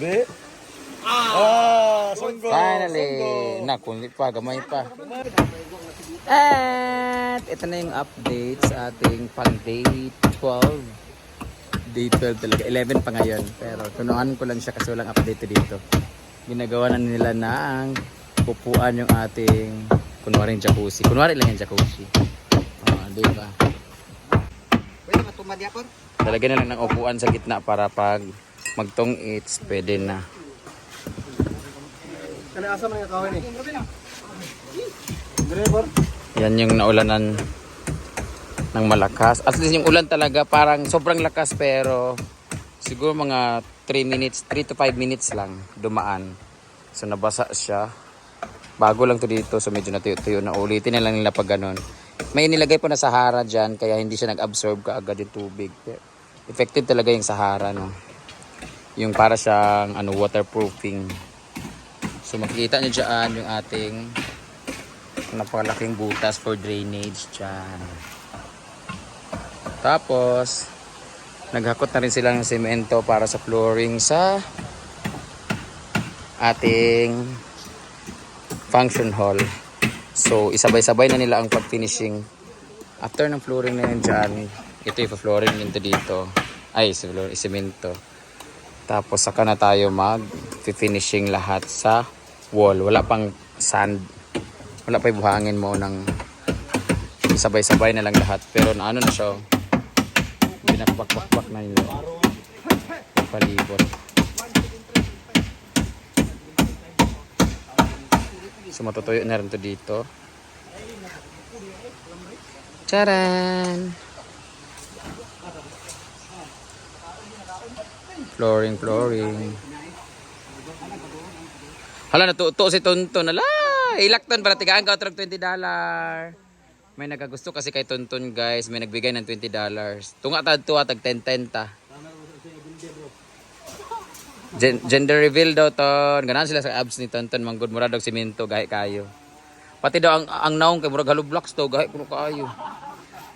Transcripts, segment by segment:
Di? Ah, sunggo. Finally! Naku, hindi pa, gamay pa. At ito na yung update sa ating pang day 12. Day 12 talaga. 11 pa ngayon. Pero tunuan ko lang siya kasi walang update dito. Ginagawa na nila ng pupuan yung ating kunwari yung jacuzzi. Kunwari lang yung jacuzzi. Ah, di ba? Pwede matumad yapon? Talagyan na lang ng upuan sa gitna para pag magtong eats, pwede na. Kani asa man nga kawin eh. Driver. Yan yung naulanan ng malakas. At least yung ulan talaga parang sobrang lakas pero siguro mga 3 minutes, 3 to 5 minutes lang dumaan. So nabasa siya. Bago lang to dito so medyo natuyo-tuyo na ulitin na lang nila pag ganun. May nilagay po na Sahara dyan kaya hindi siya nag-absorb kaagad yung tubig. Effective talaga yung Sahara no. Yung para siyang ano waterproofing. So makikita niyo dyan yung ating napakalaking butas for drainage dyan. Tapos, naghakot na rin sila ng semento para sa flooring sa ating function hall. So, isabay-sabay na nila ang pag-finishing. After ng flooring na yun dyan, ito yung flooring nito dito. Ay, semento. Tapos, saka na tayo mag-finishing lahat sa wall. Wala pang sand. Wala pa buhangin mo ng sabay-sabay na lang lahat. Pero naano na siya. oh. Binakbak-bakbak na nila. Palibot. So matutuyo na rin to dito. Charan! Flooring, flooring. Hala, natuto si Tonton. Hala, ilakton para tigaan ka otro 20 dollar. May nagagusto kasi kay Tonton guys. May nagbigay ng 20 dollars. Tunga ta tuwa tag 10-10 ta. Gen- gender reveal daw ton. Ganan sila sa abs ni Tonton. Manggod mura daw simento gahi kayo. Pati daw ang ang naong kay murag hollow blocks to gahi kuno kaayo.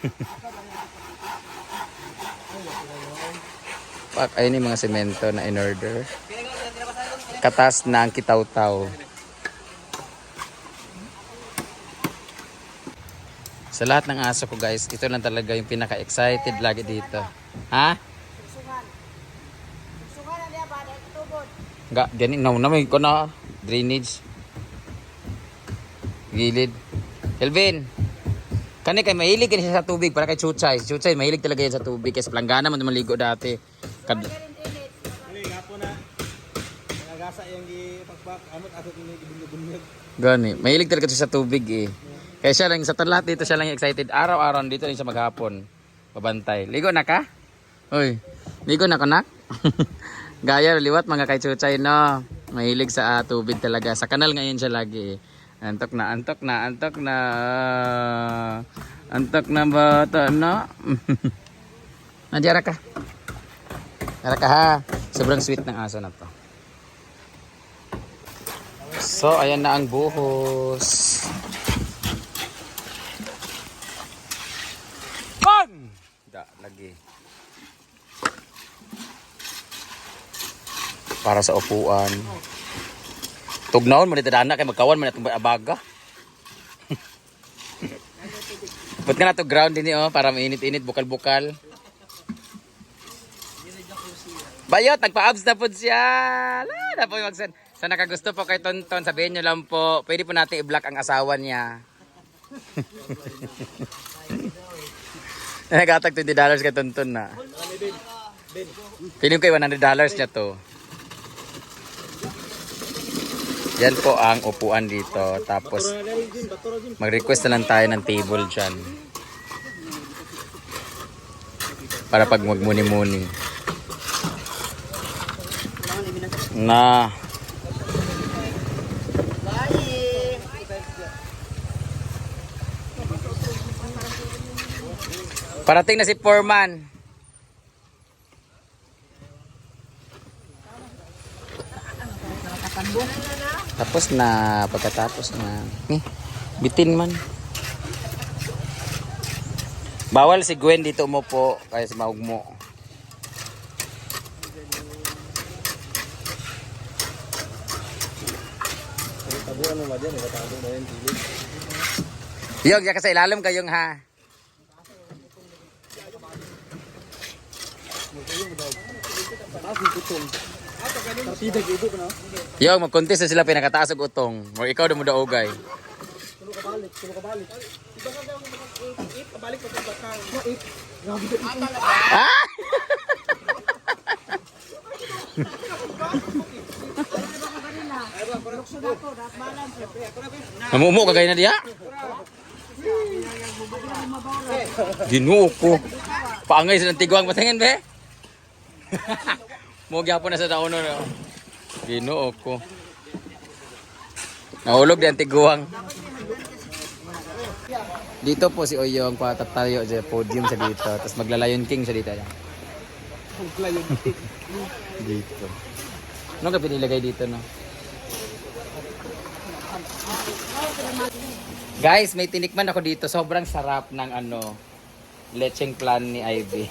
Pak, ayun yung mga semento na in order. Katas na ang kitaw-taw. Sa lahat ng aso ko guys, ito lang talaga yung pinaka-excited lagi dito. Ha? Ga, ganit na na ko na drainage. Gilid. Kelvin. Kani kay mahilig kani sa tubig para kay Chuchay. Chuchay mahilig talaga yan sa tubig kasi planggana man maligo dati. Kad. Gani, mahilig talaga siya sa tubig eh. Kaya siya lang, sa lahat dito siya lang excited. Araw-araw dito rin siya maghapon. Babantay. Ligo na ka? Uy, ligo na ka nak? Gaya, liwat mga kay Chuchay no. Mahilig sa ah, tubig talaga. Sa kanal ngayon siya lagi eh. Antok na, antok na, antok na. Antok na bata na. Nandiara ka. Tara ka ha. Sobrang sweet ng aso na to. So, ayan na ang buhos. Bang! Da, lagi. Para sa upuan. Tugnaon, man dana kay magkawan man itong abaga. Ba't ka na to ground din oh, para mainit-init, bukal-bukal. Bayot, nagpa-abs na po siya. Ala, na po magsan. Sa nakagusto po kay Tonton, sabihin nyo lang po, pwede po natin i-block ang asawa niya. Nagatag 20 dollars kay Tonton na. Pilim kay 100 dollars niya to. Yan po ang upuan dito. Tapos, mag-request na lang tayo ng table dyan. Para pag magmuni-muni. Na. Parating na si Foreman. Tapos na, pagkatapos na. Eh, bitin man. Bawal si Gwen dito mo po, kaya si maugmo. Tabuan mo ba dyan? Nakatago na yan, kilid. Yung, ya sa ilalim kayong ha. Gitu ka na. Yung, mag-contest na sila pinakataas og utong. O ikaw na mo daogay. Tulo ka balik, tulo ka balik. Iba ka daw mag-8, kabalik ka sa bakang. Ah! Namumo ka gaya na diya? Ginoo ko. Paangay sa tiguang patingin be. Mo gyapon na sa taon no. Ginoo ko. Nahulog di ang tiguang. Dito po si Oyong patatayo sa podium sa dito. Tapos maglalayon king siya dito. dito. Ano ka pinilagay dito no? Guys, may tinikman ako dito. Sobrang sarap ng ano, lecheng plan ni Ivy.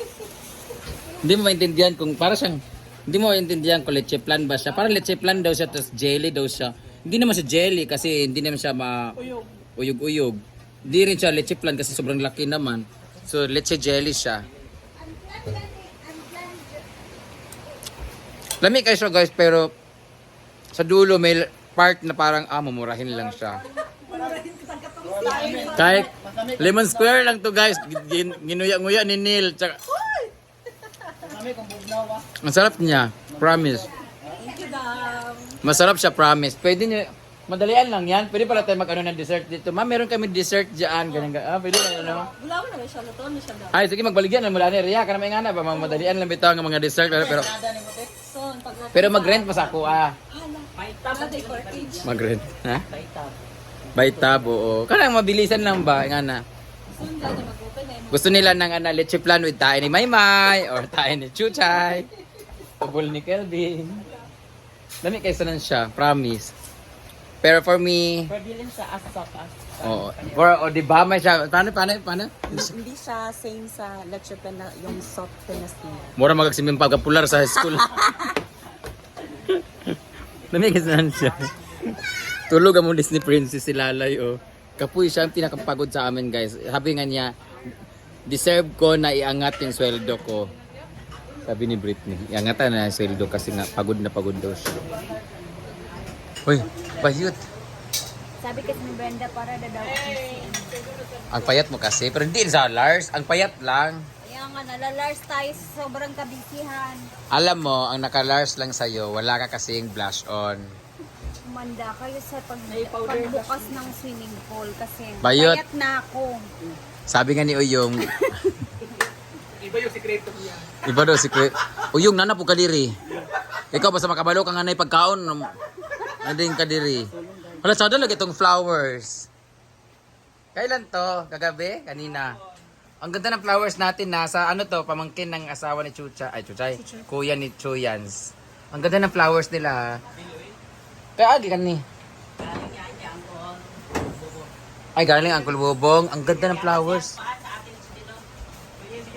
Hindi mo maintindihan kung para siyang hindi mo maintindihan kung leche plan ba siya. Parang leche plan daw siya tapos jelly daw siya. Hindi naman siya jelly kasi hindi naman siya ma uyog-uyog. Hindi rin siya leche plan kasi sobrang laki naman. So leche jelly siya. Lamig kayo siya guys pero sa dulo may part na parang ah mamurahin lang siya. Kahit lemon square lang to guys. Gin- Ginuya-nguya ni Neil. Tsaka, ang sarap niya. Promise. Masarap siya, promise. Pwede niyo, madalian lang yan. Pwede pala tayo mag-ano ng dessert dito. Ma'am, meron kami dessert dyan. Ganyan, ganyan. Ah, pwede na, ano? Wala mo na siya, luto na. Ay, sige, magbaligyan mula ni Ria. Kana may nga na ba? Madalian lang bitaw ng mga dessert. Pero, pero, pero mag-rent pa sa ako, ah. Portage. Mag-rent. Ha? Baitab, oo. Kanang mabilisan lang ba? Nga na. Gusto nila ng ano, leche plan with tayo ni Maymay or tayo ni Chuchay. Tubol ni Kelvin. Dami kayo sanan siya, promise. Pero for me, Pabilin sa asok as oo. For, o di ba may siya, paano, paano, paano? Hindi siya same sa leche plan na yung soft penas niya. Mura magagsimin pagkapular sa high school. Kayo sanan siya. Tulog ang Disney Princess si Lalay, oh. Kapuy siya ang pinakapagod sa amin, guys. Sabi nga niya, deserve ko na iangat yung sweldo ko. Sabi ni Britney, iangatan na yung sweldo kasi nga pagod na pagod daw siya. Uy, bayot. Sabi kasi ni Brenda para na daw ako Ang payat mo kasi, pero hindi sa Lars. Ang payat lang. Nga, nalalars tayo sa sobrang kabisihan. Alam mo, ang naka-Lars lang sa'yo, wala ka kasing blush on. Umanda kayo sa pag, pagbukas ng swimming pool kasi Bayot. payat na ako. Sabi nga ni Uyong, Iba yung sikreto niya. iba daw si Kwe. Uyong, nana po ka diri. Ikaw, basta makabalo ka nga na pagkaon. Nading ka diri. Wala, sa lagi itong flowers. Kailan to? Kagabi? Kanina. Ang ganda ng flowers natin nasa ano to, pamangkin ng asawa ni Chucha. Ay, Chuchay. Kuya ni Chuyans. Ang ganda ng flowers nila. Kaya agi ka ni. Ay, galing Uncle Bobong. Ang ganda ng flowers.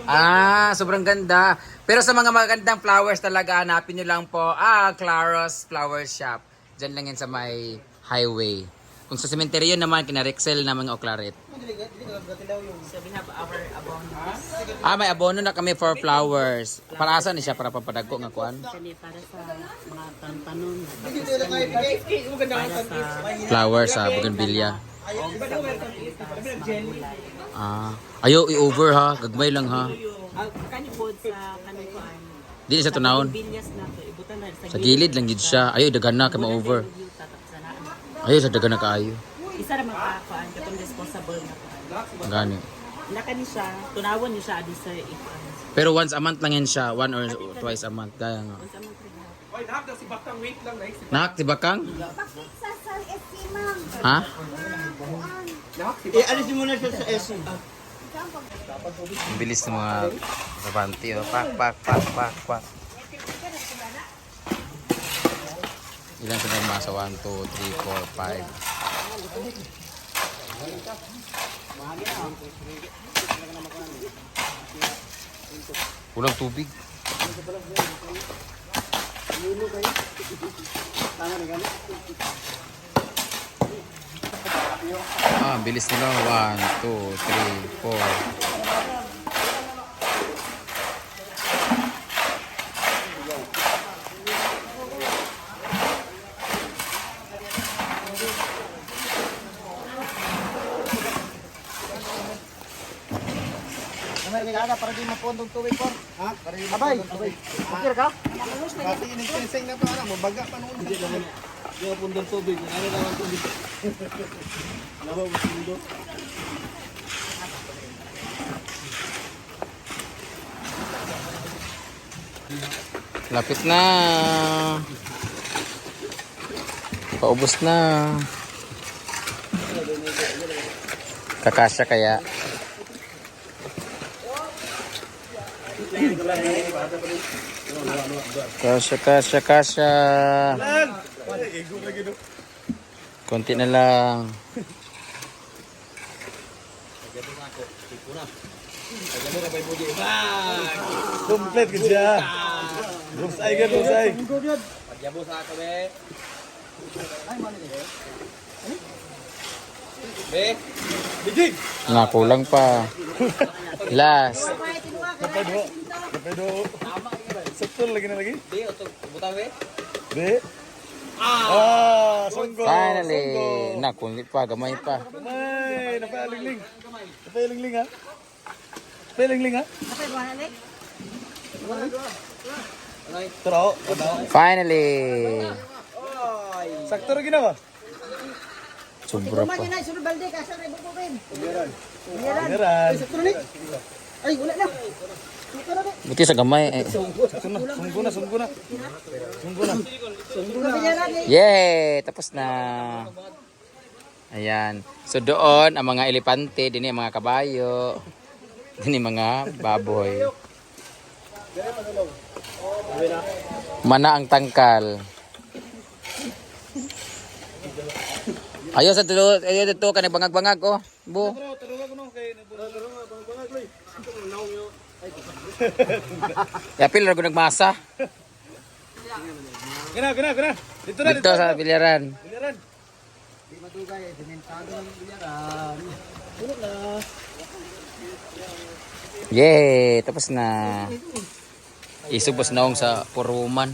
Ah, sobrang ganda. Pero sa mga magandang flowers talaga, hanapin nyo lang po, ah, Claros Flower Shop. Diyan lang yan sa may highway. Kung sa cemetery naman, kina Rexel na mga abonos. Ah, may abono na kami for flowers. Para asa ni siya para papadagko nga kuan? Para sa mga tantanon. Flowers sa bougainvillea. mga gulay. Ah, ayo i-over ha, gagmay lang ha. Ang kani pod sa kani kuan. Dili sa tunawon. Sa gilid lang gid siya. Ayo daghan na kay ma-over. Tatak sa daghan na kaayo. Isa ra magkakuan katong disposable na kuan. Gani. Naka ni siya, tunawon ni siya adi sa ikuan. Pero once a month lang yan siya, one or twice a month. Gaya nga. Unsa man trigger? Oy, nakak daw si Bakang. Wait lang, guys. Nak, di ba kang? Bakit sa sa SC, ma'am? Ha? Eh, alis mo na siya sa SM. Ang bilis ng mga kabanti, oh. Pak, pak, pak, pak, pak. Ilan sa masa? 1, 2, 3, 4, 5. Kulang tubig. Ah, bilis nila. 1, 2, 3, 4. Mapondong tuwing ko. Ha? Abay. Okay ka? Kasi inising na to, ano, mabaga pa noon. Hindi naman. Hindi ako pundong tubig. Ano naman tubig? Labaw mo pundo. Lapit na. Paubos na. Kakasya kaya. Kasya, kasya, kasya. Konti na lang. Complete ka siya. Rumsay ka, rumsay. Pagyabo sa ako be. Be. Bigig! Nakulang pa. Last. Napado. Napado. Sakto lagi na lagi. Be oto butang be. Be. Ah, sunggo. Finally. Nakulit pa, gamay pa. Ay, napalingling. Napalingling ha. Napalingling ha. Tara, ano? Finally. Sakto rin ginawa. Sobra pa. Meran. Buti sa gamay. Eh. Sunggo na, sunggo na. Sunggo na. Yay! Tapos na. Ayan. So doon, ang mga elepante, din ang mga kabayo, din ang mga baboy. Mana ang tangkal. Ayaw sa tulo, ayaw dito ka bangag-bangag oh. Bu. Yapil ra ko nagmasa Gina, gina, gina. Dito na, dito sa bilyaran. Biliran. Yay! Tapos na. Isubos na akong sa puruman.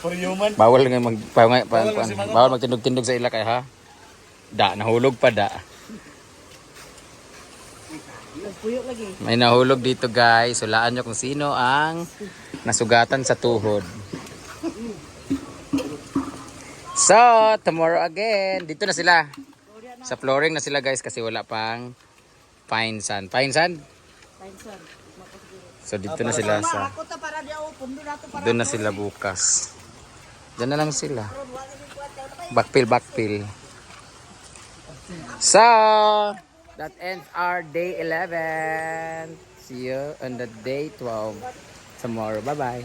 For human. Bawal nga mag pa, pa, bawal magtindog-tindog sa ila kay ha. Da nahulog pa da. May nahulog dito guys. Hulaan nyo kung sino ang nasugatan sa tuhod. So, tomorrow again. Dito na sila. Sa flooring na sila guys kasi wala pang pine sand. Pine sand? So dito na sila sa doon na sila bukas. Diyan na lang sila. Backfill, backfill. So, that ends our day 11. See you on the day 12 tomorrow. Bye-bye.